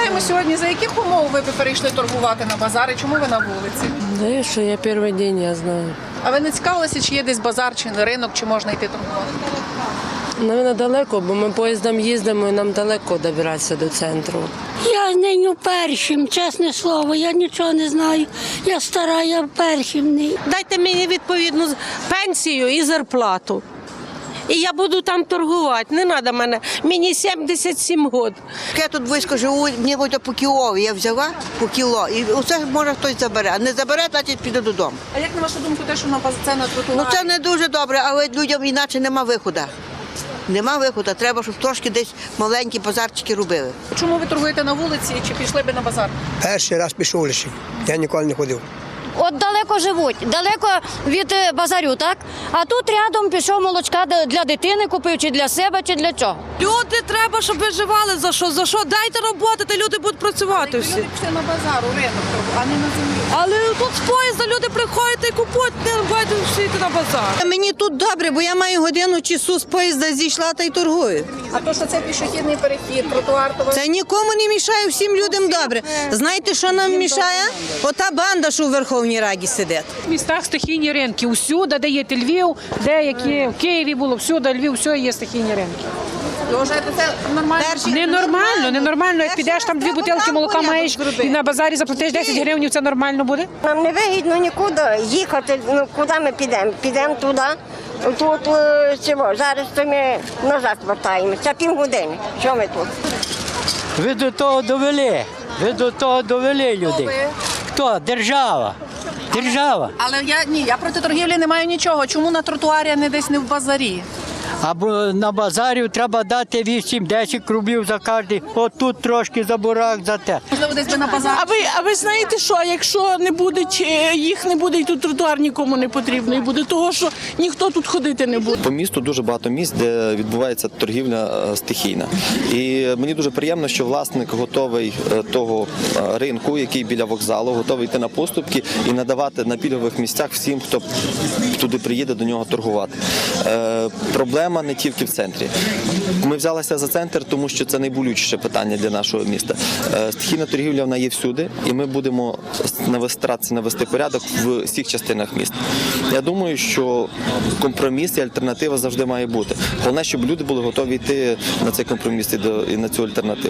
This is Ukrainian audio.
Питаємо сьогодні, за яких умов ви б перейшли торгувати на базар і чому ви на вулиці? Да и что, я первый день, я знаю. А ви не цікавилися, чи є десь базар, чи ринок, чи можна йти торгувати? Наверное, далеко, бо ми поїздом їздимо і нам далеко добиратися до центру. Я нині першим, чесне слово, я нічого не знаю. Я стара, я першим. Дайте мені відповідну пенсію і зарплату. І я буду там торгувати. Не треба мене. Мені 77 років. Я тут близько живу, мені буде по кілові. Я взяла по кіло. І усе може хтось забере. А не забере, значить піде додому. А як на вашу думку, те, що на баз- це на тротуарі? Ну це не дуже добре, але людям іначе нема виходу. Нема виходу. Треба, щоб трошки десь маленькі базарчики робили. Чому ви торгуєте на вулиці, чи пішли би на базар? Перший раз пішов лише. Я ніколи не ходив. От далеко живуть, далеко від е, базарю, так? А тут рядом пішов молочка для дитини купив, чи для себе, чи для чого. Люди треба, щоб виживали. За що? За що? Дайте роботи, та люди будуть працювати Люди всі. пішли на базар, у ринок, а не на землю. Але тут з поїзда люди приходять і купують, не бачать всі йти на базар. Мені тут добре, бо я маю годину часу з поїзда зійшла та й торгую. А то, що це пішохідний перехід, тротуар, то. Це нікому не мішає, всім людям добре. Знаєте, що нам мішає? Ота банда, що у Верховній Раді сидить. В містах стихійні ринки. Усюди, де є Львів, деякі в Києві було, всюди Львів, все є стихійні ринки. Нормально? Ненормально, ненормально. Як підеш там дві бутилки молока маєш і на базарі заплатиш 10 гривень, це нормально буде? Нам не вигідно нікуди їхати. Ну куди ми підемо? Підемо туди. Тут е, цього. Зараз то ми назад вертаємося. Півгодини. Що ми тут? Ви до того довели. Ви до того довели людей. Хто? Держава. Держава. Але я ні, я проти торгівлі не маю нічого. Чому на тротуарі, а не десь не в базарі? Або на базарі треба дати 8-10 рублів за кожний. От тут трошки за бурак, за те. Можливо, десь би на базар. А ви, а ви знаєте що? Якщо не буде, їх не буде, і тут тротуар нікому не потрібний буде, того що ніхто тут ходити не буде. По місту дуже багато місць, де відбувається торгівля е, стихійна. І мені дуже приємно, що власник готовий е, того е, ринку, який біля вокзалу, готовий йти на поступки і надавати на пільгових місцях всім, хто туди приїде до нього торгувати. Е, Проблема не тільки в центрі. Ми взялися за центр, тому що це найболючіше питання для нашого міста. Е, Стихійна торгівля вона є всюди, і ми будемо старатися навести порядок в всіх частинах міста. Я думаю, що компроміс і альтернатива завжди має бути. Головне, щоб люди були готові йти на цей компроміс і на цю альтернативу.